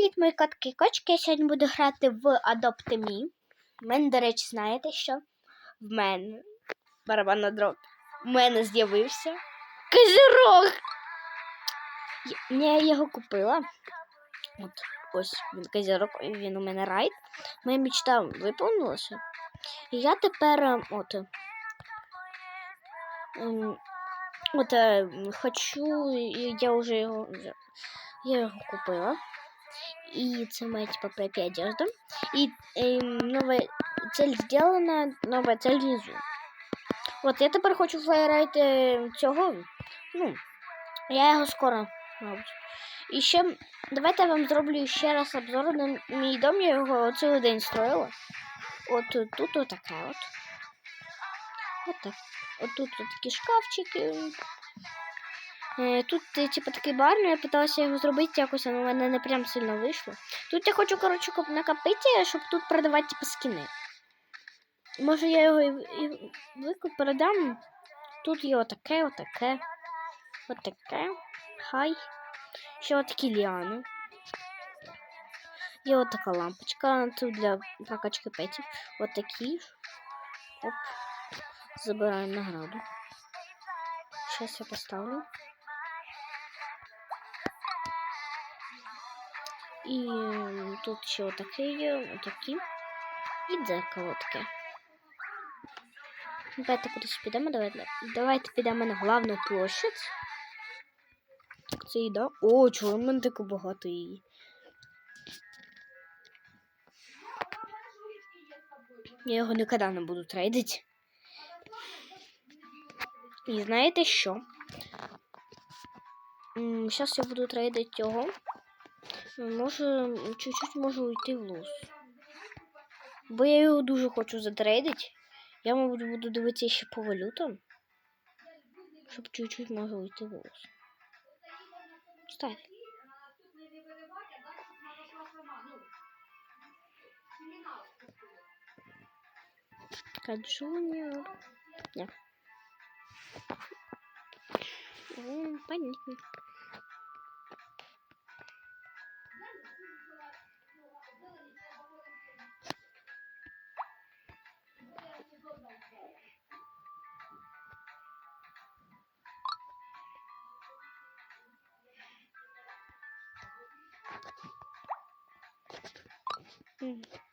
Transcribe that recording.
Привіт, мої котки кочки. Я сьогодні буду грати в Adopt Me. В мене, до речі, знаєте що? В мене барабан на дроб. В мене з'явився козирог. Я, його купила. От ось він козирог, він у мене райд. Моя мечта виповнилася. І я тепер е, от. ем, От е, хочу, я вже його я його купила. И це моя типа PP одежда. И эм, новая цель сделана, новая цель внизу. От я тепер хочу флайрайт цього. Ну, я його скоро, мабуть. І ще давайте я вам зроблю ще раз обзор на мій дом. Я його цілий день строїла. От тут отака от. От так. От тут такі шкафчики. Е, Тут, е, типу, такий бар, ну, я питалася його зробити якось, але в мене не прям сильно вийшло. Тут я хочу, коротше, накопити, щоб тут продавати, типу, скини. Може, я його і викуп передам. Тут є отаке, отаке, отаке. Хай. Ще отакі ліани. Є отака лампочка, тут для прокачки петів. Отакі. Оп. Забираємо награду. Сейчас я поставлю. І тут ще отаке є, отакі. І дзеркало таке. Давайте кудись підемо, давайте, давайте підемо на главну площадь. Так, це їда. О, чого в мене таке багато. Я його ніколи не буду трейдити. І знаєте що? Зараз я буду трейдити його. Може, чуть-чуть можу уйти в лос. Бо я його дуже хочу затрейдити. Я, мабуть, буду дивитися ще по валютам. Щоб чуть-чуть може уйти в лос. Ставь. Каджуниор. М, Понятно. 嗯。